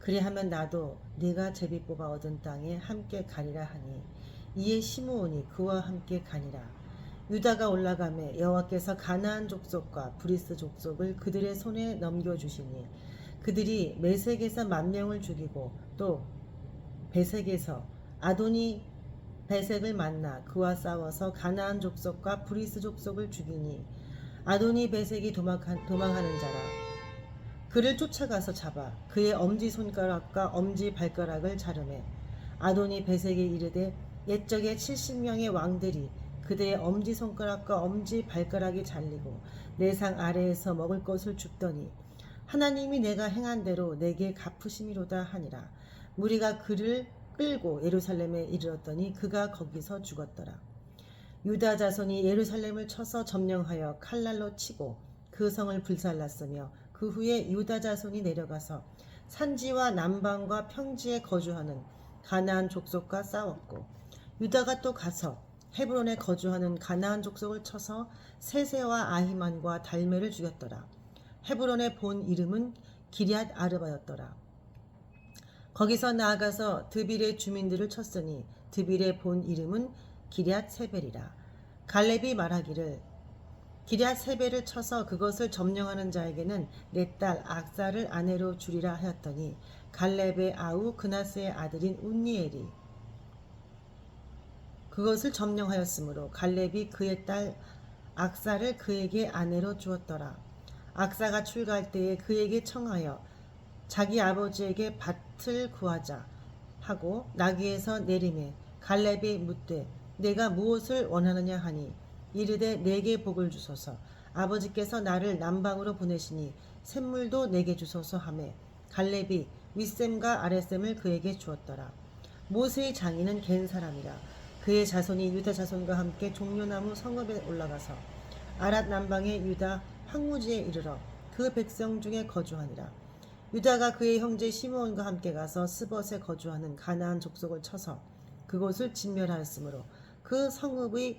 그리하면 나도 네가 제비 뽑아 얻은 땅에 함께 가리라 하니 이에 시므온이 그와 함께 가니라. 유다가 올라가매 여호와께서 가나안 족속과 브리스 족속을 그들의 손에 넘겨 주시니 그들이 메색에서 만 명을 죽이고 또 베색에서 아도니 베색을 만나 그와 싸워서 가나안 족속과 브리스 족속을 죽이니 아도니 베색이 도망하는 자라 그를 쫓아가서 잡아 그의 엄지 손가락과 엄지 발가락을 자르매 아도니 베색에 이르되 옛적에 70명의 왕들이 그들의 엄지 손가락과 엄지 발가락이 잘리고 내상 아래에서 먹을 것을 줍더니 하나님이 내가 행한 대로 내게 갚으심이로다 하니라. 무리가 그를 끌고 예루살렘에 이르렀더니 그가 거기서 죽었더라. 유다 자손이 예루살렘을 쳐서 점령하여 칼날로 치고 그 성을 불살랐으며 그 후에 유다 자손이 내려가서 산지와 남방과 평지에 거주하는 가나안 족속과 싸웠고 유다가 또 가서 헤브론에 거주하는 가나안 족속을 쳐서 세세와 아히만과 달메를 죽였더라. 헤브론의 본 이름은 기리앗 아르바였더라. 거기서 나아가서 드빌의 주민들을 쳤으니 드빌의 본 이름은 기리앗 세벨이라. 갈렙이 말하기를 기리앗 세벨을 쳐서 그것을 점령하는 자에게는 내 딸 악사를 아내로 주리라 하였더니 갈렙의 아우 그나스의 아들인 운니엘이 그것을 점령하였으므로 갈렙이 그의 딸 악사를 그에게 아내로 주었더라. 악사가 출가할 때에 그에게 청하여 자기 아버지에게 밭을 구하자 하고 나귀에서 내림에 갈렙이 묻되 내가 무엇을 원하느냐 하니 이르되 내게 복을 주소서. 아버지께서 나를 남방으로 보내시니 샘물도 내게 주소서 하매 갈렙이 윗샘과 아랫샘을 그에게 주었더라. 모세의 장인은 겐 사람이라 그의 자손이 유다 자손과 함께 종려나무 성읍에 올라가서 아랏 남방의 유다 황무지에 이르러 그 백성 중에 거주하니라. 유다가 그의 형제 시므온과 함께 가서 스벗에 거주하는 가나안 족속을 쳐서 그곳을 진멸하였으므로 그 성읍의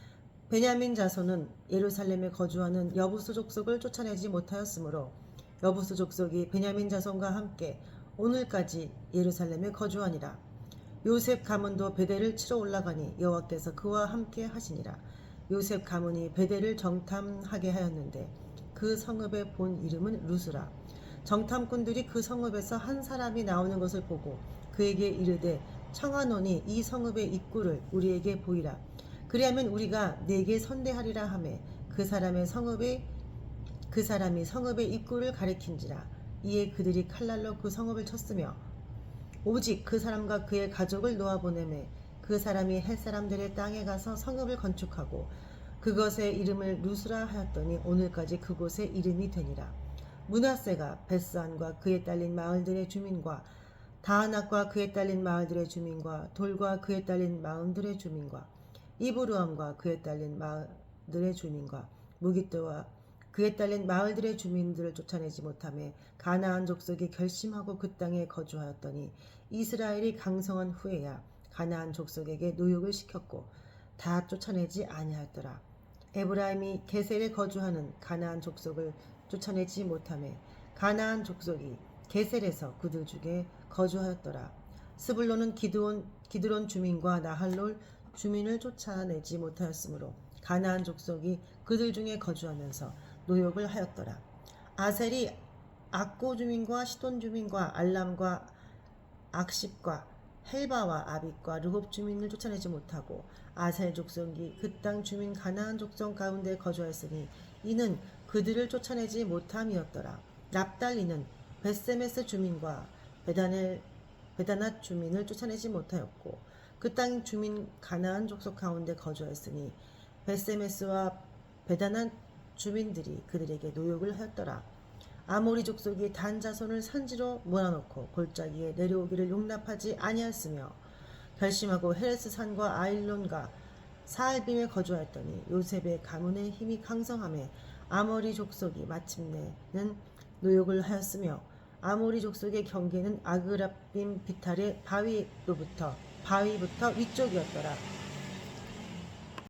베냐민 자손은 예루살렘에 거주하는 여부수 족속을 쫓아내지 못하였으므로 여부수 족속이 베냐민 자손과 함께 오늘까지 예루살렘에 거주하니라. 요셉 가문도 베델을 치러 올라가니 여호와께서 그와 함께 하시니라. 요셉 가문이 베델을 정탐하게 하였는데 그 성읍의 본 이름은 루스라. 정탐꾼들이 그 성읍에서 한 사람이 나오는 것을 보고 그에게 이르되 청하노니 이 성읍의 입구를 우리에게 보이라. 그리하면 우리가 네게 선대하리라 하매 그 사람의 성읍에 그 사람이 성읍의 입구를 가리킨지라. 이에 그들이 칼날로 그 성읍을 쳤으며 오직 그 사람과 그의 가족을 놓아 보내매 그 사람이 햇 사람들의 땅에 가서 성읍을 건축하고 그것의 이름을 루스라 하였더니 오늘까지 그곳의 이름이 되니라. 문하세가 베스안과 그에 딸린 마을들의 주민과 다하낙과 그에 딸린 마을들의 주민과 돌과 그에 딸린 마을들의 주민과 이브루함과 그에 딸린 마을들의 주민과 무기또와 그에 딸린 마을들의 주민들을 쫓아내지 못함에 가나안 족속이 결심하고 그 땅에 거주하였더니 이스라엘이 강성한 후에야 가나안 족속에게 노역을 시켰고 다 쫓아내지 아니하였더라. 에브라임이 게셀에 거주하는 가나안 족속을 쫓아내지 못함에 가나안 족속이 게셀에서 그들 중에 거주하였더라. 스불론은 기드온 기드론 주민과 나할롤 주민을 쫓아내지 못하였으므로 가나안 족속이 그들 중에 거주하면서 노역을 하였더라. 아셀이 악고 주민과 시돈 주민과 알람과 악십과 헬바와 아빗과 르홉 주민을 쫓아내지 못하고 아셀 족속이 그 땅 주민 가나안 족속 가운데 거주하였으니 이는 그들을 쫓아내지 못함이었더라. 납달리는 베세메스 주민과 베다넬 베다낫 주민을 쫓아내지 못하였고 그 땅 주민 가나안 족속 가운데 거주하였으니 베세메스와 베다낫 주민들이 그들에게 노역을 하였더라. 아모리 족속이 단 자손을 산지로 몰아넣고 골짜기에 내려오기를 용납하지 아니하였으며 결심하고 헤레스 산과 아일론과 사알빔에 거주하였더니 요셉의 가문의 힘이 강성함에 아모리 족속이 마침내는 노역을 하였으며 아모리 족속의 경계는 아그라빔 비탈의 바위로부터 바위부터 위쪽이었더라.